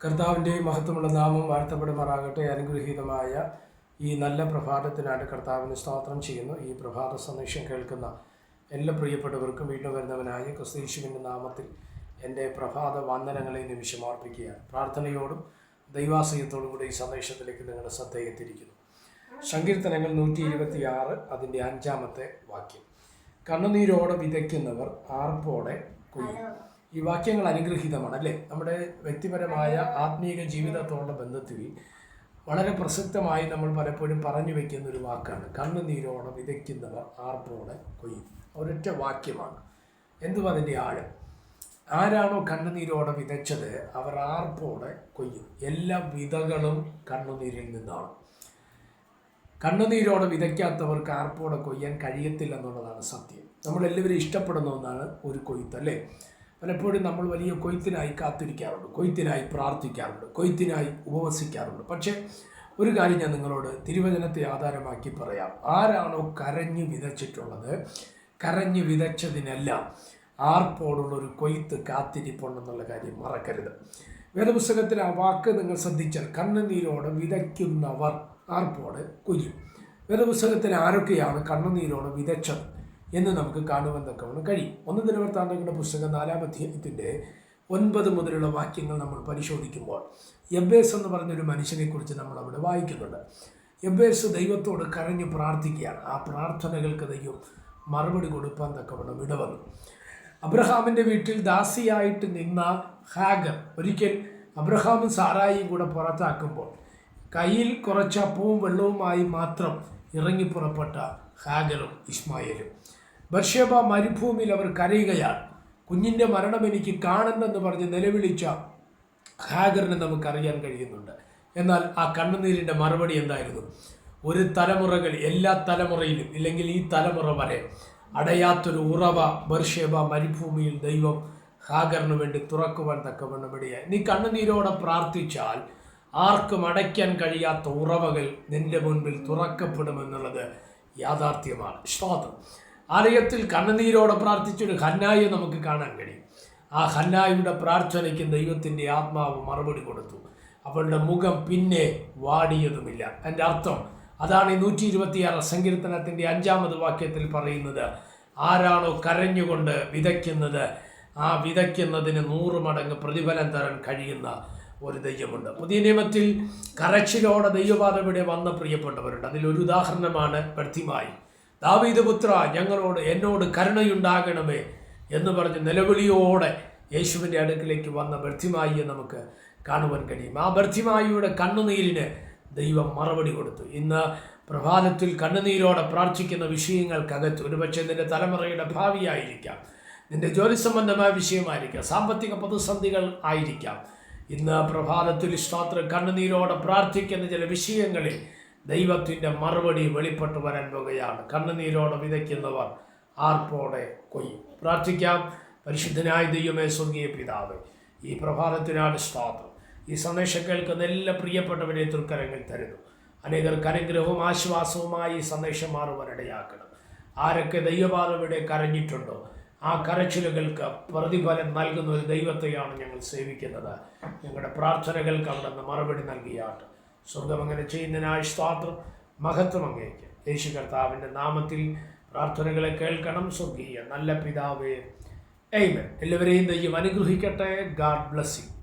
കർത്താവിന്റെ മഹത്വമുള്ള നാമം വാഴ്ത്തപ്പെടുമാറാകട്ടെ. അനുഗ്രഹീതമായ ഈ നല്ല പ്രഭാതത്തിനായിട്ട് കർത്താവിന് സ്തോത്രം ചെയ്യുന്നു. ഈ പ്രഭാത സന്ദേശം കേൾക്കുന്ന എല്ലാ പ്രിയപ്പെട്ടവർക്കും വീണ്ടും വരുന്നവനായ ക്രിസ്തീശുവിന്റെ നാമത്തിൽ എന്റെ പ്രഭാത വന്ദനങ്ങളെ നിമിഷം അർപ്പിക്കുകയാണ് പ്രാർത്ഥനയോടും ദൈവാശ്രയത്തോടും കൂടി ഈ സന്ദേശത്തിലേക്ക് നിങ്ങളുടെ ശ്രദ്ധയെത്തിരിക്കുന്നു സങ്കീർത്തനങ്ങൾ നൂറ്റി ഇരുപത്തി ആറ് അതിന്റെ അഞ്ചാമത്തെ വാക്യം. കണ്ണുനീരോടെ വിതയ്ക്കുന്നവർ ആർപ്പോടെ കൊയ്യും? ഈ വാക്യങ്ങൾ അനുഗ്രഹീതമാണ് അല്ലേ? നമ്മുടെ വ്യക്തിപരമായ ആത്മീയ ജീവിതത്തോടുള്ള ബന്ധത്തിൽ വളരെ പ്രസക്തമായി നമ്മൾ പലപ്പോഴും പറഞ്ഞു വയ്ക്കുന്ന ഒരു വാക്കാണ് കണ്ണുനീരോടെ വിതയ്ക്കുന്നവർ ആർപ്പോടെ കൊയ്യും. ഒരൊറ്റ വാക്യമാണ്. എന്തും അതിന്റെ ആഴം? ആരാണോ കണ്ണുനീരോടെ വിതച്ചത് അവർ ആർപ്പോടെ കൊയ്യും. എല്ലാ വിതകളും കണ്ണുനീരിൽ നിന്നാണ്. കണ്ണുനീരോടെ വിതയ്ക്കാത്തവർക്ക് ആർപ്പോടെ കൊയ്യാൻ കഴിയത്തില്ല എന്നുള്ളതാണ് സത്യം. നമ്മളെല്ലാവരും ഇഷ്ടപ്പെടുന്ന ഒന്നാണ് ഒരു കൊയ്ത്ത് അല്ലേ? പലപ്പോഴും നമ്മൾ വലിയ കൊയ്ത്തിനായി കാത്തിരിക്കാറുണ്ട് കൊയ്ത്തിനായി പ്രാർത്ഥിക്കാറുണ്ട് കൊയ്ത്തിനായി ഉപവസിക്കാറുണ്ട്. പക്ഷേ ഒരു കാര്യം ഞാൻ നിങ്ങളോട് തിരുവചനത്തെ ആധാരമാക്കി പറയാം. ആരാണോ കരഞ്ഞു വിതച്ചിട്ടുള്ളത് കരഞ്ഞു വിതച്ചതിനെല്ലാം ആർപ്പോടുള്ള ഒരു കൊയ്ത്ത് കാത്തിരിപ്പുണ്ടെന്നുള്ള കാര്യം മറക്കരുത്. വേദപുസ്തകത്തിൽ ആ വാക്ക് നിങ്ങൾ ശ്രദ്ധിച്ചാൽ കണ്ണുനീരോടെ വിതയ്ക്കുന്നവർ ആർപ്പോടെ കൊയ്യും വേദപുസ്തകത്തിൽ ആരൊക്കെയാണ് കണ്ണുനീരോടെ വിതച്ചത്? എന്ന് നമുക്ക് കാണുവാൻ തക്കവണ്ണം കഴിയും. ഒന്ന് ദിനവൃത്താന്തങ്ങളുടെ പുസ്തകം നാലാം അധ്യായത്തിന്റെ ഒൻപത് മുതലുള്ള വാക്യങ്ങൾ നമ്മൾ പരിശോധിക്കുമ്പോൾ എബേസ് എന്ന് പറഞ്ഞൊരു മനുഷ്യനെക്കുറിച്ച് നമ്മൾ അവിടെ വായിക്കുന്നുണ്ട്. എബേസ് ദൈവത്തോട് കരഞ്ഞ് പ്രാർത്ഥിക്കുകയാണ്. ആ പ്രാർത്ഥനകൾക്ക് ദൈവം മറുപടി കൊടുക്കാൻ തക്കവണ്ണം ഇടവന്നു. അബ്രഹാമിന്റെ വീട്ടിൽ ദാസിയായിട്ട് നിന്ന ഹാഗർ ഒരിക്കൽ അബ്രഹാമും സാറായിയും കൂടെ പുറത്താക്കുമ്പോൾ കയ്യിൽ കുറച്ച് അപ്പവും വെള്ളവുമായി മാത്രം ഇറങ്ങി പുറപ്പെട്ട ഹാഗറും ഇസ്മായിലും ബർഷേബ മരുഭൂമിയിൽ അവർ കരയുകയാണ്. കുഞ്ഞിന്റെ മരണം എനിക്ക് കാണണമെന്ന് പറഞ്ഞ് നിലവിളിച്ച ഹാഗറിനെ നമുക്കറിയാൻ കഴിയുന്നുണ്ട്. എന്നാൽ ആ കണ്ണുനീരിന്റെ മറുപടി എന്തായിരുന്നു? ഒരു തലമുറകൾ എല്ലാ തലമുറയിലും ഇല്ലെങ്കിൽ ഈ തലമുറ വരെ അടയാത്തൊരു ഉറവ ബർഷേബ മരുഭൂമിയിൽ ദൈവം ഹാഗറിന് വേണ്ടി തുറക്കുവാൻ തക്കവണ്ണം ഇടയായി നീ കണ്ണുനീരോടെ പ്രാർത്ഥിച്ചാൽ ആർക്കും അടയ്ക്കാൻ കഴിയാത്ത ഉറവകൾ നിന്റെ മുൻപിൽ തുറക്കപ്പെടുമെന്നുള്ളത് യാഥാർത്ഥ്യമാണ്. സ്തോത്രം ആലയത്തിൽ കണ്ണുനീരോടെ പ്രാർത്ഥിച്ചൊരു ഹന്നായെ നമുക്ക് കാണാൻ കഴിയും. ആ ഹന്നായുടെ പ്രാർത്ഥനയ്ക്ക് ദൈവത്തിന്റെ ആത്മാവ് മറുപടി കൊടുത്തു. അവളുടെ മുഖം പിന്നെ വാടിയതുമില്ല. എന്റെ അർത്ഥം അതാണ് ഈ നൂറ്റി ഇരുപത്തിയാറ് സങ്കീർത്തനത്തിന്റെ അഞ്ചാമത് വാക്യത്തിൽ പറയുന്നത്. ആരാണോ കരഞ്ഞുകൊണ്ട് വിതയ്ക്കുന്നത് ആ വിതയ്ക്കുന്നതിന് നൂറ് മടങ്ങ് പ്രതിഫലം തരാൻ കഴിയുന്ന ഒരു ദൈവമുണ്ട്. പുതിയ നിയമത്തിൽ കരച്ചിലോടെ ദൈവപാതം ഇവിടെ വന്ന പ്രിയപ്പെട്ടവരുണ്ട്. അതിലൊരു ഉദാഹരണമാണ് ബർത്തിമായി. ദാവീദ് പുത്ര ഞങ്ങളോട് എന്നോട് കരുണയുണ്ടാകണമേ എന്ന് പറഞ്ഞ് നിലവിളിയോടെ യേശുവിന്റെ അടുക്കിലേക്ക് വന്ന ബർത്തിമായിയെ നമുക്ക് കാണുവാൻ കഴിയും. ആ ബർത്തിമായിയുടെ കണ്ണുനീരിന് ദൈവം മറുപടി കൊടുത്തു. ഇന്ന് പ്രഭാതത്തിൽ കണ്ണുനീരോടെ പ്രാർത്ഥിക്കുന്ന വിഷയങ്ങൾക്കകത്ത് ഒരുപക്ഷെ നിന്റെ തലമുറയുടെ ഭാവിയായിരിക്കാം. നിന്റെ ജോലി സംബന്ധമായ വിഷയമായിരിക്കാം. സാമ്പത്തിക പ്രതിസന്ധികൾ ആയിരിക്കാം. ഇന്ന് പ്രഭാതത്തിൽ സ്തോത്ര. കണ്ണുനീരോടെ പ്രാർത്ഥിക്കുന്ന ചില വിഷയങ്ങളിൽ ദൈവത്തിന്റെ മറുപടി വെളിപ്പെട്ടു വരാൻ പോകുകയാണ്. കണ്ണുനീരോടെ വിതയ്ക്കുന്നവർ ആർപ്പോടെ കൊയ്യും. പ്രാർത്ഥിക്കാം. പരിശുദ്ധനായ ദൈവമേ സ്വർഗീയ പിതാവ് ഈ പ്രഭാതത്തിനാണ് സ്തോത്രം. ഈ സന്ദേശം കേൾക്കുന്ന എല്ലാ പ്രിയപ്പെട്ടവരെ തൃക്കരങ്ങൾ തരുന്നു. അനേകർക്ക് അനുഗ്രഹവും ആശ്വാസവുമായി ഈ സന്ദേശം മാറുവാനിടയാക്കണം ആരൊക്കെ ദൈവപാതവിടെ കരഞ്ഞിട്ടുണ്ടോ ആ കരച്ചിലുകൾക്ക് പ്രതിഫലം നൽകുന്ന ഒരു ദൈവത്തെയാണ് ഞങ്ങൾ സേവിക്കുന്നത്. ഞങ്ങളുടെ പ്രാർത്ഥനകൾക്ക് അവിടെ നിന്ന് മറുപടി നൽകിയാട്ട് സ്വർഗം അങ്ങനെ ചെയ്യുന്നതിനായി സ്തോത്രം മഹത്വം അങ്ങേക്ക്. യേശു കർത്താവിന്റെ നാമത്തിൽ പ്രാർത്ഥനകളെ കേൾക്കണം. സ്വർഗീയ നല്ല പിതാവേ എയ്മൻ എല്ലാവരെയും ദൈവം അനുഗ്രഹിക്കട്ടെ. God blessing